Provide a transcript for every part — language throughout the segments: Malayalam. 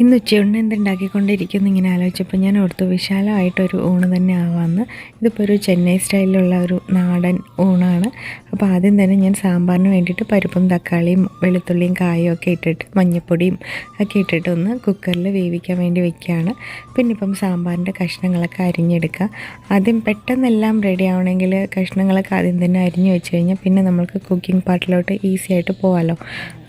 ഇന്ന് ഉച്ചയൂണിന് എന്തുണ്ടാക്കിക്കൊണ്ടിരിക്കുന്നു ഇങ്ങനെ ആലോചിച്ചപ്പോൾ ഞാൻ ഓർത്തു വിശാലമായിട്ടൊരു ഊണ് തന്നെ ആവാമെന്ന്. ഇതിപ്പോൾ ഒരു ചെന്നൈ സ്റ്റൈലിലുള്ള ഒരു നാടൻ ഊണാണ്. അപ്പോൾ ആദ്യം തന്നെ ഞാൻ സാമ്പാറിന് വേണ്ടിയിട്ട് പരിപ്പും തക്കാളിയും വെളുത്തുള്ളിയും കായും ഒക്കെ ഇട്ടിട്ട് മഞ്ഞൾപ്പൊടിയും ഒക്കെ ഇട്ടിട്ട് ഒന്ന് കുക്കറിൽ വേവിക്കാൻ വേണ്ടി വെക്കുകയാണ്. പിന്നെ ഇപ്പം സാമ്പാറിന്റെ കഷ്ണങ്ങളൊക്കെ അരിഞ്ഞെടുക്കുക. ആദ്യം പെട്ടെന്നെല്ലാം റെഡി ആവണമെങ്കിൽ കഷ്ണങ്ങളൊക്കെ ആദ്യം തന്നെ അരിഞ്ഞ് വെച്ച് കഴിഞ്ഞാൽ പിന്നെ നമ്മൾക്ക് കുക്കിംഗ് പാർട്ടിലോട്ട് ഈസി ആയിട്ട് പോകാമല്ലോ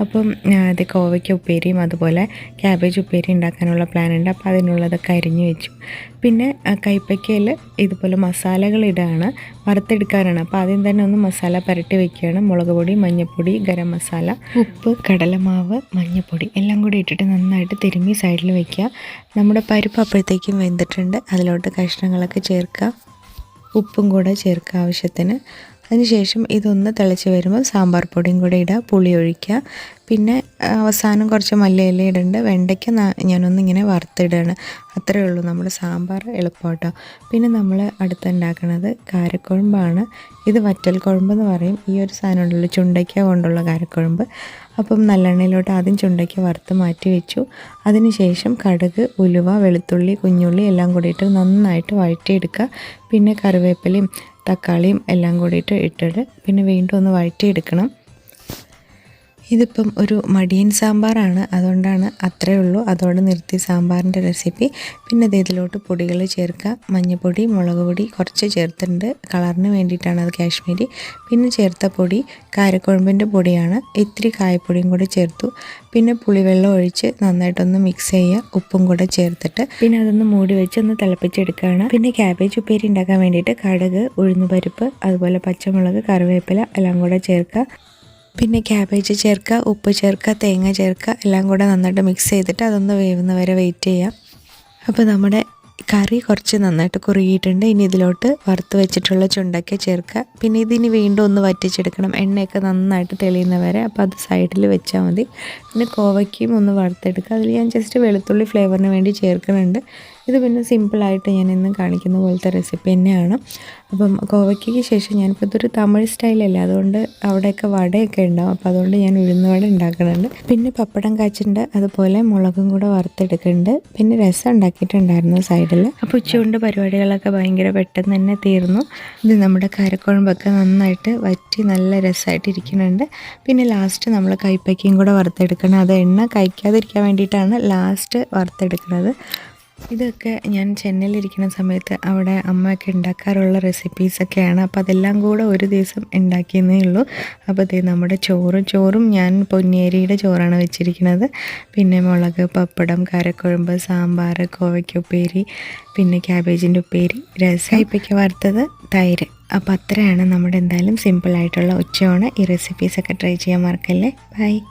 അപ്പം അത് കോവയ്ക്ക ഉപ്പേരിയും അതുപോലെ ക്യാബേജ് ഉപ്പേരി ഉണ്ടാക്കാനുള്ള പ്ലാൻ ഉണ്ട്. അപ്പോൾ അതിനുള്ളതൊക്കെ അരിഞ്ഞു വെച്ചു. പിന്നെ കൈപ്പയ്ക്കയിൽ ഇതുപോലെ മസാലകളിടാണ് വറുത്തെടുക്കാനാണ്. അപ്പോൾ ആദ്യം തന്നെ ഒന്ന് മസാല പരട്ടി വെക്കുകയാണ്. മുളക് പൊടി മഞ്ഞൾപ്പൊടി ഗരം മസാല ഉപ്പ് കടലമാവ് മഞ്ഞൾപ്പൊടി എല്ലാം കൂടി ഇട്ടിട്ട് നന്നായിട്ട് തിരുമ്മി സൈഡിൽ വെക്കുക. നമ്മുടെ പരിപ്പ് അപ്പോഴത്തേക്കും വെന്തിട്ടുണ്ട്. അതിലോട്ട് കഷ്ണങ്ങളൊക്കെ ചേർക്കുക. ഉപ്പും കൂടെ ചേർക്കുക ആവശ്യത്തിന്. അതിനുശേഷം ഇതൊന്ന് തിളച്ച് വരുമ്പോൾ സാമ്പാർ പൊടിയും കൂടെ ഇടുക പുളി ഒഴിക്കുക. പിന്നെ അവസാനം കുറച്ച് മല്ലിയില ഇടുന്നുണ്ട് വെണ്ടയ്ക്ക ഞാനൊന്നിങ്ങനെ വറുത്തിടുകയാണ് അത്രയേ ഉള്ളൂ നമ്മുടെ സാമ്പാർ എളുപ്പമാട്ടോ. പിന്നെ നമ്മൾ അടുത്തുണ്ടാക്കുന്നത് കാരക്കുഴമ്പാണ്. ഇത് വറ്റൽ കുഴമ്പെന്ന് പറയും. ഈ ഒരു സാധനം ഉണ്ടല്ലോ ചുണ്ടയ്ക്ക കൊണ്ടുള്ള കാരക്കുഴമ്പ്. അപ്പം നല്ലെണ്ണയിലോട്ട് ആദ്യം ചുണ്ടയ്ക്ക വറുത്ത് മാറ്റി വെച്ചു. അതിനുശേഷം കടുക് ഉലുവ വെളുത്തുള്ളി കുഞ്ഞുള്ളി എല്ലാം കൂടിയിട്ട് നന്നായിട്ട് വഴറ്റിയെടുക്കുക. പിന്നെ കറിവേപ്പിലയും തക്കാളിയും എല്ലാം കൂടിയിട്ട് ഇട്ടിട്ട് പിന്നെ വീണ്ടും ഒന്ന് വഴറ്റിയെടുക്കണം. ഇതിപ്പം ഒരു മടിയൻ സാമ്പാറാണ്. അതുകൊണ്ടാണ് അത്രയേ ഉള്ളൂ. അതോടെ നിർത്തി സാമ്പാറിന്റെ റെസിപ്പി. പിന്നെ അത് ഇതിലോട്ട് പൊടികൾ ചേർക്കുക. മഞ്ഞൾപ്പൊടി മുളക് പൊടി കുറച്ച് ചേർത്തിട്ടുണ്ട്. കളറിന് വേണ്ടിയിട്ടാണ് അത് കാശ്മീരി. പിന്നെ ചേർത്ത പൊടി കാരക്കുഴമ്പിന്റെ പൊടിയാണ്. ഇത്തിരി കായപ്പൊടിയും കൂടെ ചേർത്തു. പിന്നെ പുളിവെള്ളം ഒഴിച്ച് നന്നായിട്ടൊന്ന് മിക്സ് ചെയ്യുക. ഉപ്പും കൂടെ ചേർത്തിട്ട്. പിന്നെ അതൊന്ന് മൂടി വെച്ച് ഒന്ന് തിളപ്പിച്ചെടുക്കുകയാണ്. പിന്നെ ക്യാബേജ് ഉപ്പേരി ഉണ്ടാക്കാൻ വേണ്ടിയിട്ട് കടുക് ഉഴുന്നുപരിപ്പ് അതുപോലെ പച്ചമുളക് കറിവേപ്പില എല്ലാം കൂടെ ചേർക്കുക. പിന്നെ ക്യാബേജ് ചേർക്കുക ഉപ്പ് ചേർക്കുക തേങ്ങ ചേർക്കുക എല്ലാം കൂടെ നന്നായിട്ട് മിക്സ് ചെയ്തിട്ട് അതൊന്ന് വേവുന്ന വരെ വെയിറ്റ് ചെയ്യാം. അപ്പോൾ നമ്മുടെ കറി കുറച്ച് നന്നായിട്ട് കുറുകിയിട്ടുണ്ട്. ഇനി ഇതിലോട്ട് വറുത്ത് വെച്ചിട്ടുള്ള ചുണ്ടൊക്കെ ചേർക്കുക. പിന്നെ ഇതിനി വീണ്ടും ഒന്ന് വറ്റിച്ചെടുക്കണം. എണ്ണയൊക്കെ നന്നായിട്ട് തെളിയുന്ന വരെ അപ്പോൾ അത് സൈഡിൽ വെച്ചാൽ മതി. പിന്നെ കോവയ്ക്കും ഒന്ന് വറുത്തെടുക്കുക. അതിൽ ഞാൻ ജസ്റ്റ് വെളുത്തുള്ളി ഫ്ലേവറിന് വേണ്ടി ചേർക്കുന്നുണ്ട്. ഇത് പിന്നെ സിമ്പിളായിട്ട് ഞാൻ ഇന്ന് കാണിക്കുന്ന പോലത്തെ റെസിപ്പി തന്നെയാണ്. അപ്പം കോവയ്ക്കയ്ക്ക് ശേഷം ഞാനിപ്പോൾ ഇതൊരു തമിഴ് സ്റ്റൈലല്ല അതുകൊണ്ട് അവിടെയൊക്കെ വടയൊക്കെ ഉണ്ടാവും. അപ്പോൾ അതുകൊണ്ട് ഞാൻ ഉഴുന്നുവട ഉണ്ടാക്കുന്നുണ്ട്. പിന്നെ പപ്പടം കാച്ചുണ്ട് അതുപോലെ മുളകും കൂടെ വറുത്തെടുക്കുന്നുണ്ട്. പിന്നെ രസം ഉണ്ടാക്കിയിട്ടുണ്ടായിരുന്നു സൈഡിൽ അപ്പോൾ ഉച്ചകൊണ്ട് പരിപാടികളൊക്കെ ഭയങ്കര പെട്ടെന്ന് തന്നെ തീർന്നു. ഇത് നമ്മുടെ കരക്കുഴമ്പൊക്കെ നന്നായിട്ട് വറ്റി നല്ല രസമായിട്ട് ഇരിക്കുന്നുണ്ട്. പിന്നെ ലാസ്റ്റ് നമ്മൾ കൈപ്പയ്ക്കയും കൂടെ വറുത്തെടുക്കണം. അത് എണ്ണ കഴിക്കാതിരിക്കാൻ വേണ്ടിയിട്ടാണ് ലാസ്റ്റ് വറുത്തെടുക്കുന്നത്. ഇതൊക്കെ ഞാൻ ചെന്നൈയിലിരിക്കുന്ന സമയത്ത് അവിടെ അമ്മയൊക്കെ ഉണ്ടാക്കാറുള്ള റെസിപ്പീസൊക്കെയാണ് അപ്പോൾ അതെല്ലാം കൂടെ ഒരു ദിവസം ഉണ്ടാക്കിയെന്നേ ഉള്ളൂ. അപ്പോൾ ഇത് നമ്മുടെ ചോറും ചോറും ഞാൻ പൊന്നേരിയുടെ ചോറാണ് വെച്ചിരിക്കുന്നത്. പിന്നെ മുളക് പപ്പടം കരക്കുഴമ്പ് സാമ്പാർ കോവയ്ക്ക ഉപ്പേരി പിന്നെ ക്യാബേജിന്റെ ഉപ്പേരി രസായിപ്പയ്ക്ക് വറുത്തത് തൈര്. അപ്പോൾ അത്രയാണ് നമ്മുടെ എന്തായാലും സിമ്പിളായിട്ടുള്ള ഉച്ചയോണ് ഈ റെസിപ്പീസൊക്കെ ട്രൈ ചെയ്യാൻ മറക്കല്ലേ? ബൈ